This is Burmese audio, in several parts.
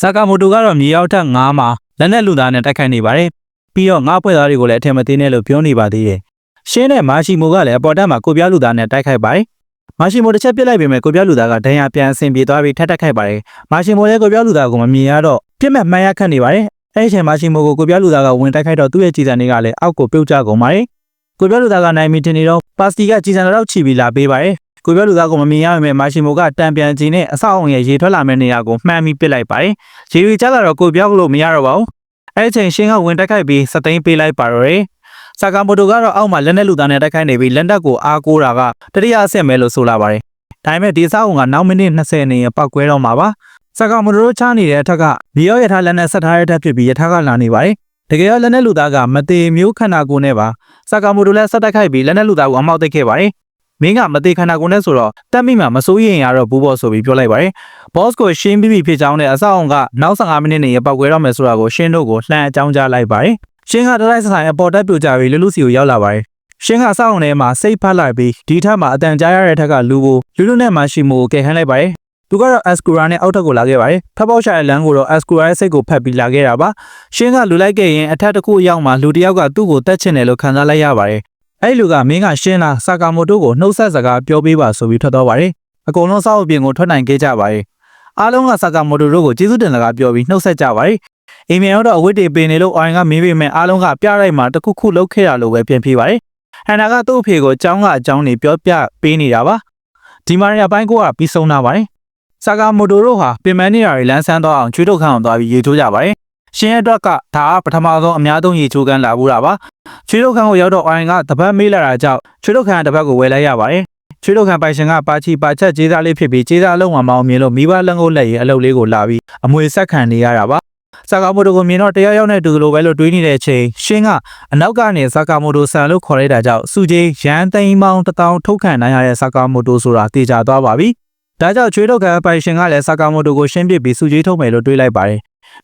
ဆာကာမိုတိုကတော့မြေရောက်ထက်9မှာလက်နက်လူသားနဲ့တိုက်ခိုက်နေပါတယ်ပြီးတော့ငါးဖွဲ့သားတွေကိုလည်းအထင်မသေးနဲ့လို့ပြောနေပါသေးတယ်ရှင်းနဲ့မာရှီမိုကလည်းအပေါ်တက်မှာကိုပြားလူသားနဲ့တိုက်ခိုက်ပါတယ်မာရှီမိုတစ်ချက်ပြစ်လိုက်ပေမဲ့ကိုပြားလူသားကဒဏ်ရာပြန်အဆင်ပြေသွားပြီးထပ်တက်ခိုက်ပါတယ်မာရှီမိုလည်းကိုပြားလူသားကိုမမြင်ရတော့ပြစ်မဲ့မှန်ရခတ်နေပါတယ်အဲ့ဒီအချိန်မာရှီမိုကိုကိုပြားလူသားကဝင်တိုက်ခိုက်တော့သူ့ရဲ့ကြည်စံတွေကလည်းအောက်ကိုပြုတ်ကျကုန်ပါတယ်ကိုပြားလူသားကနိုင်မီတင်နေတော့ပါစတီကကြည်စံတော့ချီပြီးလာပေးပါတယ် ကိုပြားလူသားကိုမမြင်ရပေမဲ့မာရှီမိုကတံပြန်ချင်နဲ့အဆောက်အုံရဲ့ရေထွက်လာမယ့်နေရာကိုမှန်ပြီးပစ်လိုက်ပါတယ်ရေရီကျလာတော့ကိုပြားလို့မရတော့ပါဘူးအဲ့ဒီအချိန်ရှင်းကဝင်တိုက်ခိုက်ပြီးစသိန်းပေးလိုက်ပါတော့တယ်ဆာကာမိုတိုကတော့အောက်မှာလက်နက်လူသားနဲ့တိုက်ခိုက်နေပြီးလက်နက်ကိုအားကိုးတာကတတိယအဆင့်ပဲလို့ဆိုလာပါတယ်ဒါပေမဲ့ဒီအဆောက်အုံကနောက်မိနစ်20နေပောက်ကွဲတော့မှာပါဆာကာမိုတိုတို့ချနေတဲ့အထက်ကဘီယောရထားလက်နက်ဆက်ထားတဲ့ထက်ဖြစ်ပြီးရထားကလာနေပါတယ်တကယ်တော့လက်နက်လူသားကမသေးမျိုးခန္ဓာကိုယ်နဲ့ပါဆာကာမိုတိုလည်းဆက်တိုက်ခိုက်ပြီးလက်နက်လူသားကိုအမောက်သိပ်ခဲ့ပါတယ် မင်းကမသေးခန္ဓာကိုယ်နဲ့ဆိုတော့တက်မိမှာမစိုးရင်ရတော့ဘူးဘောဆိုပြီးပြောလိုက်ပါတယ်။ boss ကိုရှင်းပြီးပြီဖြစ်ကြောင်းနဲ့အဆောက်အုံကနောက်15မိနစ်နေရပောက်ကွဲတော့မယ်ဆိုတာကိုရှင်းတို့ကိုလှမ်းအကြောင်းကြားလိုက်ပါတယ်။ရှင်းကတလိုက်ဆိုင်အပေါ်တက်ပြိုကြပြီးလူလူစီကိုရောက်လာပါတယ်။ရှင်းကအဆောက်အုံထဲမှာစိတ်ဖတ်လိုက်ပြီးဒီထက်မှာအတန်ကြားရတဲ့ထက်ကလူကိုလူလူနဲ့မှရှိမို့ကယ်ခန်းလိုက်ပါတယ်။သူကတော့ Ascura နဲ့အောက်ထပ်ကိုလာခဲ့ပါတယ်။ဖက်ပေါက်ရှာတဲ့လမ်းကိုတော့ Ascura ရဲ့စိတ်ကိုဖက်ပြီးလာခဲ့တာပါ။ရှင်းကလူလိုက်ခဲ့ရင်အထက်တစ်ခုအရောက်မှာလူတစ်ယောက်ကသူ့ကိုတက်ချင်တယ်လို့ခံစားလိုက်ရပါတယ်။ အဲ့ဒီလူကမင်းကရှင်းလာဆာကာမိုတိုကိုနှုတ်ဆက်စကားပြောပေးပါဆိုပြီးထွက်သွားပါတယ်။အကုန်လုံးစောက်အပြင်ကိုထွက်နိုင်ခဲ့ကြပါတယ်။အားလုံးကဆာကာမိုတိုတို့ကိုကျေးဇူးတင်စကားပြောပြီးနှုတ်ဆက်ကြပါတယ်။အိမ်မြန်တော့အဝတ်တွေပင်နေလို့အော်ရင်ကမေးပေမဲ့အားလုံးကပြလိုက်မှတစ်ခုခုလောက်ခဲ့ရလို့ပဲပြန်ပြေးပါတယ်။ဟန်နာကသူ့အဖေကိုအကြောင်းကအကြောင်းတွေပြောပြပေးနေတာပါ။ဒီမာရီယာပိုင်းကိုကပြီးဆုံးလာပါတယ်။ဆာကာမိုတိုတို့ဟာပင်မနေရာတွေလမ်းဆန်းသွားအောင်ချွေးထုတ်ခန့်အောင်သွားပြီးရေချိုးကြပါတယ်။ ရှင်ရဲ့အတွက်ကဒါကပထမဆုံးအများဆုံးရေချိုးကန်လာဘူးတာပါချွေးထုတ်ခန်းကိုရောက်တော့အိုင်ကတပတ်မေးလာတာကြောင့်ချွေးထုတ်ခန်းတပတ်ကိုဝယ်လိုက်ရပါတယ်ချွေးထုတ်ခန်းပိုင်ရှင်ကပါချီပါချက်ကျေးစားလေးဖြစ်ပြီးကျေးစားအလုံးဝမအောင်မြင်လို့မိဘလက်ငုပ်လက်ရည်အလုပ်လေးကိုလာပြီးအမွေဆက်ခံနေရတာပါဆာကာမိုတိုကိုမြင်တော့တယောက်ယောက်နဲ့တူလိုပဲလို့တွေးနေတဲ့အချိန်ရှင်းကအနောက်ကနေဆာကာမိုတိုဆန်လို့ခေါ်လိုက်တာကြောင့်စုကြီးရန်သိမ်းမောင်းတထောင်ထုတ်ခံနိုင်ရတဲ့ဆာကာမိုတိုဆိုတာတေချာသွားပါပြီဒါကြောင့်ချွေးထုတ်ခန်းပိုင်ရှင်ကလည်းဆာကာမိုတိုကိုရှင်းပစ်ပြီးစုကြီးထုတ်မယ်လို့တွေးလိုက်ပါတယ်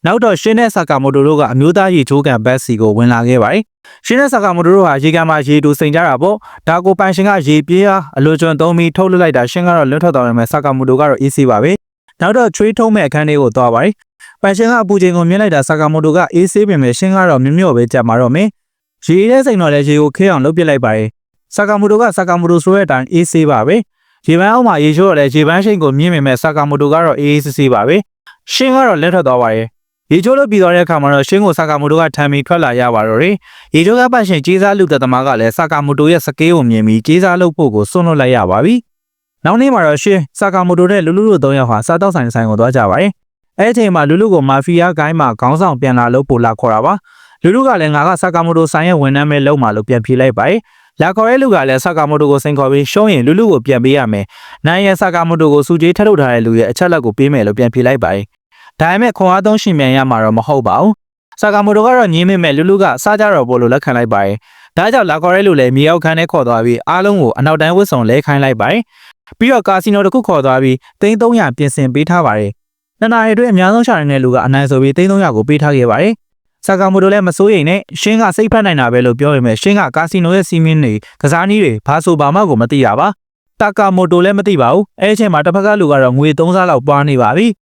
နောက်တော့ရှင်းတဲ့ဆာကာမိုတိုတို့ကအမျိုးသားရေချိုးကန်ဘက်စီကိုဝင်လာခဲ့ပါတယ်။ရှင်းတဲ့ဆာကာမိုတိုတို့ဟာရေကန်မှာရေတူစိန်ကြတာပေါ့။ဒါကိုပိုင်ရှင်ကရေပြေးအားအလိုကျွန်းသုံးပြီးထုတ်လွှတ်လိုက်တာရှင်းကတော့လွတ်ထွက်သွားတယ်မဲ့ဆာကာမိုတိုကတော့အေးဆေးပါပဲ။နောက်တော့ချွေးထုံးမဲ့အခန်းလေးကိုသွားပါတယ်။ပိုင်ရှင်ကအပူချိန်ကိုမြင်လိုက်တာဆာကာမိုတိုကအေးဆေးပင်ပဲရှင်းကတော့မြမြော့ပဲကြက်มาတော့မယ်။ရေထဲစိန်တော့လည်းရေကိုခဲအောင်လုပ်ပစ်လိုက်ပါတယ်။ဆာကာမိုတိုကဆာကာမိုတိုဆိုတဲ့အတိုင်းအေးဆေးပါပဲ။ရေပန်းအောက်မှာရေချိုးတော့လည်းရေပန်းရှိန်ကိုမြင်မိမဲ့ဆာကာမိုတိုကတော့အေးအေးဆေးဆေးပါပဲ။ရှင်းကတော့လက်ထွက်သွားပါတယ်။ ရေချိုးလို့ပြီးသွားတဲ့အခါမှာတော့ရှင်းကိုဆာကာမိုတိုကထမ်းပြီးထွက်လာရပါတော့တယ်။ရေချိုးကပတ်ရှင်ကြေးစားလူသက်သမားကလည်းဆာကာမိုတိုရဲ့စကေးကိုမြင်ပြီးကြေးစားလုပ်ဖို့ကိုစွန့်လွတ်လိုက်ရပါပြီ။နောက်နေ့မှာတော့ရှင်းဆာကာမိုတိုနဲ့လူလူတို့သုံးယောက်ဟာစားတောက်ဆိုင်ဆိုင်ကိုသွားကြပါတယ်။အဲ့ဒီအချိန်မှာလူလူကိုမာဖီးယားဂိုင်းမှာခေါင်းဆောင်ပြန်လာလို့ပို့လာခေါ်တာပါ။လူလူကလည်းငါကဆာကာမိုတိုဆိုင်ရဲ့ဝန်ထမ်းပဲလုပ်မှလို့ပြန်ပြေးလိုက်ပါတယ်။လာခေါ်တဲ့လူကလည်းဆာကာမိုတိုကိုစိန်ခေါ်ပြီးရှုံးရင်လူလူကိုပြန်ပေးရမယ်။နိုင်ရဲ့ဆာကာမိုတိုကိုစူကြီးထပ်ထုတ်ထားတဲ့လူရဲ့အချက်လက်ကိုပေးမယ်လို့ပြန်ပြေးလိုက်ပါတယ်။ ဒါပေမဲ့ခွန်အားသုံးရှင်မြန်ရမှာတော့မဟုတ်ပါဘူး။ဆာကာမိုတိုကတော့ညင်းမိမဲ့လူလူကစားကြတော့ပို့လို့လက်ခံလိုက်ပါတယ်။ဒါကြောင့်လာခေါ်တဲ့လူလည်းမြေအောက်ခန်းထဲခေါ်သွားပြီးအားလုံးကိုအနောက်တန်းဝစ်စုံလဲခိုင်းလိုက်ပါတယ်။ပြီးတော့ကာစီနိုတစ်ခုခေါ်သွားပြီး3300ပြင်ဆင်ပေးထားပါတယ်။နှစ်နာရီအတွင်းအများဆုံးရှာနေတဲ့လူကအနိုင်ဆိုပြီး3300ကိုပေးထားခဲ့ပါတယ်။ဆာကာမိုတိုလည်းမစိုးရိမ်နဲ့ရှင်းကစိတ်ဖက်နိုင်တာပဲလို့ပြောပေမဲ့ရှင်းကကာစီနိုရဲ့စီမင်းတွေကစားနည်းတွေဘာဆိုဘာမှကိုမသိရပါ။တာကာမိုတိုလည်းမသိပါဘူး။အဲအချိန်မှာတစ်ဖက်ကလူကတော့ငွေ3စားလောက်ပွားနေပါပြီ။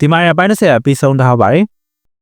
ဒီမှာရပိုင်း30ပြီးဆုံးထားပါတယ်။